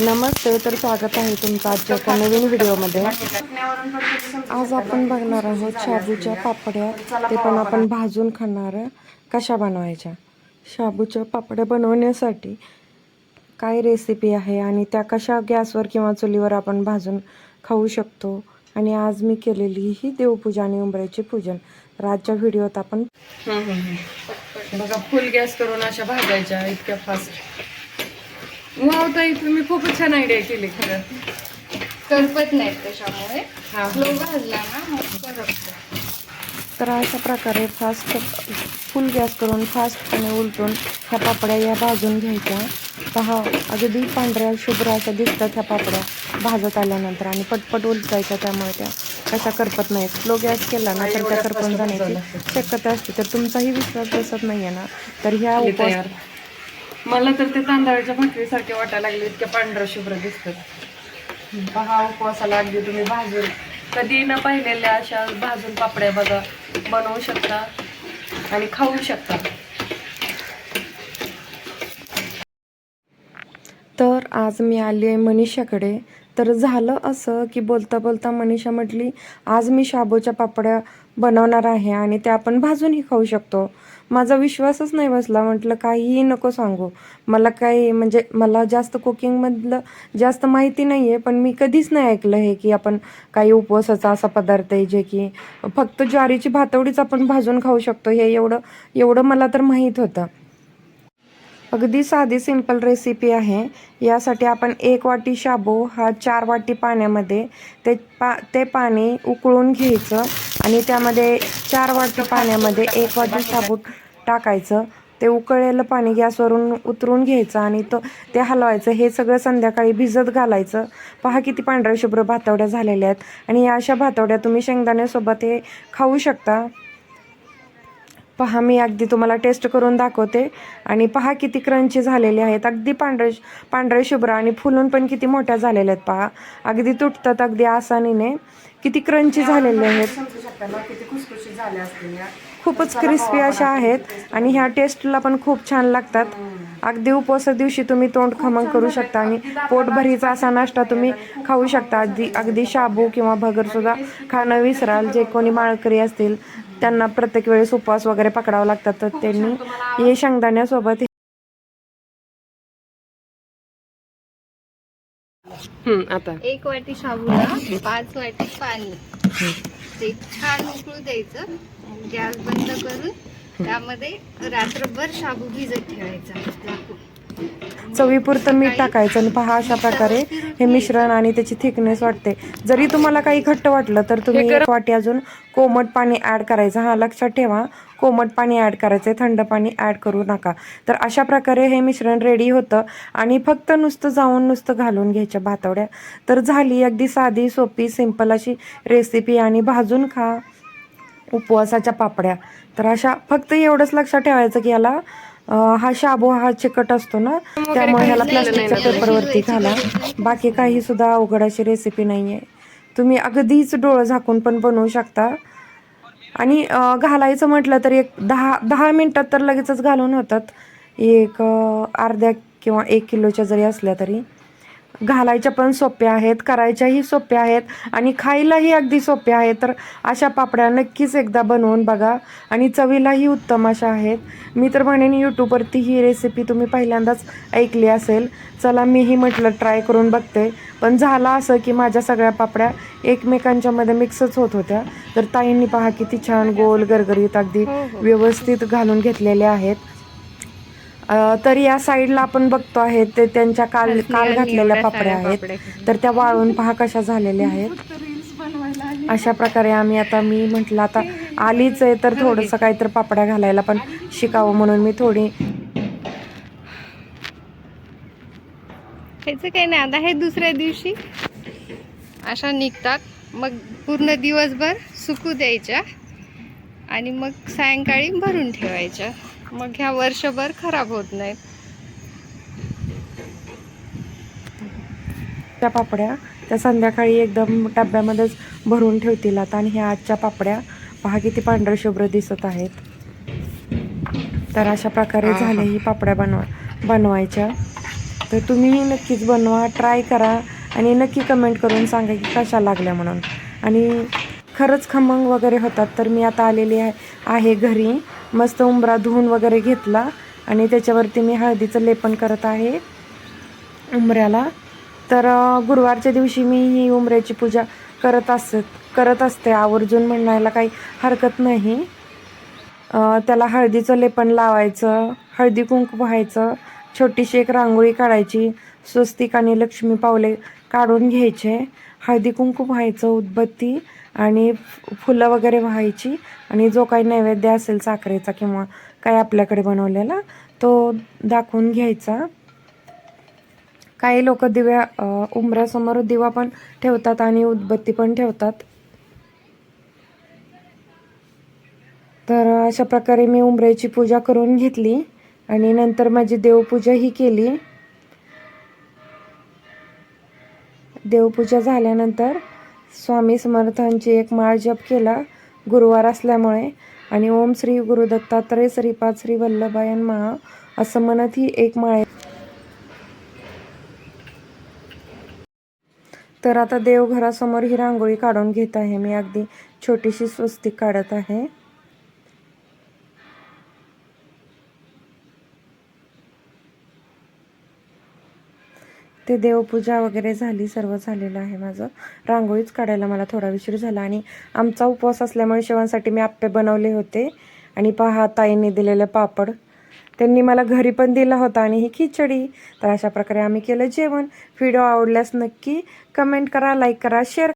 नमस्ते तर स्वागत आहे तुमचं आजच्या एका नवीन व्हिडिओमध्ये. आज आपण बघणार आहोत शाबूच्या पापड्या. ते पण आपण भाजून खाणार कशा बनवायच्या? शाबूच्या पापड्या बनवण्यासाठी काय रेसिपी आहे आणि त्या कशा गॅसवर किंवा चुलीवर आपण भाजून खाऊ शकतो? आणि आज मी केलेली ही देवपूजा आणि उंबऱ्याची पूजन. तर आजच्या व्हिडिओत आपण बघा फुल गॅस करून अशा भाजायच्या इतक्या फास्ट वाव ताई तुम्ही खूपच छान आयडिया केली खरं. करपत नाहीत त्याच्यामुळे हा. स्लो भाजला ना मग करपतो. तर अशा प्रकारे फास्ट फुल गॅस करून फास्टपणे उलटून ह्या पापड्या या भाजून घ्यायच्या. पहा अगदी पांढऱ्या शुभ्र अशा दिसतात ह्या पापड्या. भाजत आल्यानंतर आणि पटपट उलटायच्या त्यामुळे त्या कशा करपत नाहीत. स्लो गॅस केला ना तर त्या करपून जाण्याची शक्यता असते. तर तुमचाही विश्वास बसत नाही आहे ना. तर ह्या उपवास मला तर ते तांदळाच्या भाकरीसारखे वाटायला लागले इतक्या पांढऱ्या शुभ्र दिसतात. पहा उपवासाला अगदी तुम्ही भाजून. कधी न पाहिलेल्या अशा भाजून पापड्या बघा बनवू शकता आणि खाऊ शकता तर आज मी आली आहे मनीषाकडे. तर झालं असं की बोलता बोलता मनीषा म्हटली आज मी शाबूच्या पापड्या बनवणार आहे आणि त्या आपण भाजूनही खाऊ शकतो. माझा विश्वासच नाही बसला. म्हटलं काहीही नको सांगू. मला काही म्हणजे मला जास्त कुकिंगमधलं जास्त माहिती नाही आहे पण मी कधीच नाही ऐकलं हे की आपण काही उपवासाचा असा पदार्थ आहे जे की फक्त ज्वारीची भातवडीच आपण भाजून खाऊ शकतो. हे एवढं एवढं मला तर माहीत होतं. अगदी साधी सिंपल रेसिपी आहे. यासाठी आपण एक वाटी शाबू हा चार वाटी पाण्यामध्ये ते पा ते पाणी उकळून घ्यायचं आणि त्यामध्ये चार वाटी पाण्यामध्ये एक वाटी शाबू टाकायचं. ते उकळलेलं पाणी गॅसवरून उतरून घ्यायचं आणि तो ते हलवायचं. हे सगळं संध्याकाळी भिजत घालायचं. पहा किती पांढऱ्या शुभ्र भातवड्या झालेल्या आहेत. आणि या अशा भातवड्या तुम्ही शेंगदाण्यासोबत हे खाऊ शकता. पहा मी अगदी तुम्हाला टेस्ट करून दाखवते. आणि पहा किती क्रंची झालेले आहेत. अगदी पांढरे पांढरे शुभ्र आणि फुलून पण किती मोठ्या झालेल्या आहेत पहा. अगदी तुटतात अगदी आसानीने. किती क्रंची झालेले आहेत. खूपच क्रिस्पी अशा आहेत. आणि ह्या टेस्टला पण खूप छान लागतात. अगदी उपवासा दिवशी तुम्ही तोंड खमंग करू शकता आणि पोटभरीचा असा नाश्ता तुम्ही खाऊ शकता. अगदी अगदी शाबू किंवा भगर सुद्धा खाणं विसराल. जे कोणी माळकरी असतील त्यांना प्रत्येक वेळेस उपवास वगैरे पकडावं लागतात तर त्यांनी हे शेंगदाण्यासोबत. आता. एक वाटी शाबूला पाच वाटी पाणी. ते छान उकळू द्यायचं. गॅस बंद करून त्यामध्ये रात्रभर शाबू भिजत ठेवायचा. चवीपुरतं मीठ टाकायचं आणि पहा अशा प्रकारे हे मिश्रण आणि त्याची थिकनेस वाटते. जरी तुम्हाला काही घट्ट वाटलं तर तुम्ही एक वाटी अजून कोमट पाणी ऍड करायचं. हा लक्षात ठेवा. कोमट पाणी ऍड करायचं थंड पाणी ऍड करू नका. तर अशा प्रकारे हे मिश्रण रेडी होतं आणि फक्त नुसतं जाऊन नुसतं घालून घ्यायच्या भातवड्या. तर झाली अगदी साधी सोपी सिंपल अशी रेसिपी आणि भाजून खा उपवासाच्या पापड्या. तर अशा फक्त एवढंच लक्षात ठेवायचं की याला हा शाबू हा चिकट असतो ना त्यामुळे ह्याला प्लास्टिकच्या पेपरवरती घाला. बाकी काही सुद्धा अवघड अशी रेसिपी नाही आहे तुम्ही अगदीच डोळं झाकून पण बनवू शकता. आणि घालायचं म्हटलं तर एक दहा दहा मिनटात तर लगेचच घालून होतात. एक अर्ध्या किंवा एक किलोच्या जरी असल्या तरी. घालायच्या पण सोप्या आहेत करायच्याही सोप्या आहेत आणि खायलाही अगदी सोप्या आहेत. तर अशा पापड्या नक्कीच एकदा बनवून बघा आणि चवीलाही उत्तम अशा आहेत. मी तर म्हणेन यूट्यूबवरती ही रेसिपी तुम्ही पहिल्यांदाच ऐकली असेल. चला मीही म्हटलं ट्राय करून बघते. पण झालं असं की माझ्या सगळ्या पापड्या एकमेकांच्या मध्ये मिक्सच होत होत्या. तर ताईंनी पहा किती छान गोल गरगरीत अगदी व्यवस्थित घालून घेतलेल्या आहेत. तर या साईडला आपण बघतो आहे ते त्यांच्या काल काल घातलेल्या पापड्या आहेत. तर त्या वाळून पहा कशा झालेल्या आहेत. अशा प्रकारे आम्ही आता मी म्हटलं आता आलीच आहे तर थोडंसं काहीतरी पापड्या घालायला पण शिकावं म्हणून मी थोडी ह्याचं काही नाही आता हे दुसऱ्या दिवशी अशा निघतात. मग पूर्ण दिवसभर सुकू द्यायच्या आणि मग सायंकाळी भरून ठेवायच्या. मग ह्या वर्षभर खराब होत नाहीत. त्या पापड्या त्या संध्याकाळी एकदम डब्यामध्येच भरून ठेवतील आता आणि ह्या आजच्या पापड्या पहा किती पांढऱ्या शुभ्र दिसत आहेत. तर अशा प्रकारे झाले ही पापड्या बनवा बनवायच्या. तर तुम्हीही नक्कीच बनवा ट्राय करा आणि नक्की कमेंट करून सांगा की कशा लागल्या म्हणून. आणि खरंच खमंग वगैरे होतात तर मी आता आलेली आहे आहे घरी. मस्त उंबरा धुवून वगैरे घेतला आणि त्याच्यावरती मी हळदीचं लेपन करत आहे उंबऱ्याला. तर गुरुवारच्या दिवशी मी ही उंबऱ्याची पूजा करत असत करत असते. आवर्जून म्हणायला काही हरकत नाही. त्याला हळदीचं लेपन लावायचं हळदी कुंकू व्हायचं छोटीशी एक रांगोळी काढायची स्वस्तिक आणि लक्ष्मी पावले काढून घ्यायचे हळदी कुंकू व्हायचं उदबत्ती आणि फु- फुलं वगैरे व्हायची. आणि जो काही नैवेद्य असेल साखरेचा किंवा काय आपल्याकडे बनवलेला तो दाखवून घ्यायचा. काही लोक दिव्या उमऱ्यासमोर उंबऱ्यासमोर दिवा पण ठेवतात आणि उदबत्ती पण ठेवतात. तर अशा प्रकारे मी उमऱ्याची पूजा करून घेतली आणि नंतर माझी देवपूजाही केली. देवपूजा झाल्यानंतर स्वामी समर्थांची एक माळ जप केला. गुरुवार असल्यामुळे. आणि ओम श्री गुरु दत्तात्रय श्रीपाद श्री वल्लभायन महा असं म्हणत ही एक माळ तर आता देवघरासमोर ही रांगोळी काढून घेत आहे. मी अगदी छोटीशी स्वस्तिक काढत आहे. ते देवपूजा वगैरे झाली सर्व झालेलं आहे माझं. रांगोळीच काढायला मला थोडा विशीर झाला आणि आमचा उपवास असल्यामुळे शेवांसाठी मी आप्पे बनवले होते आणि पहा ताईंनी दिलेलं पापड. त्यांनी मला घरी पण दिला होता आणि ही खिचडी. तर अशा प्रकारे आम्ही केलं जेवण. व्हिडिओ आवडल्यास नक्की कमेंट करा लाईक करा शेअर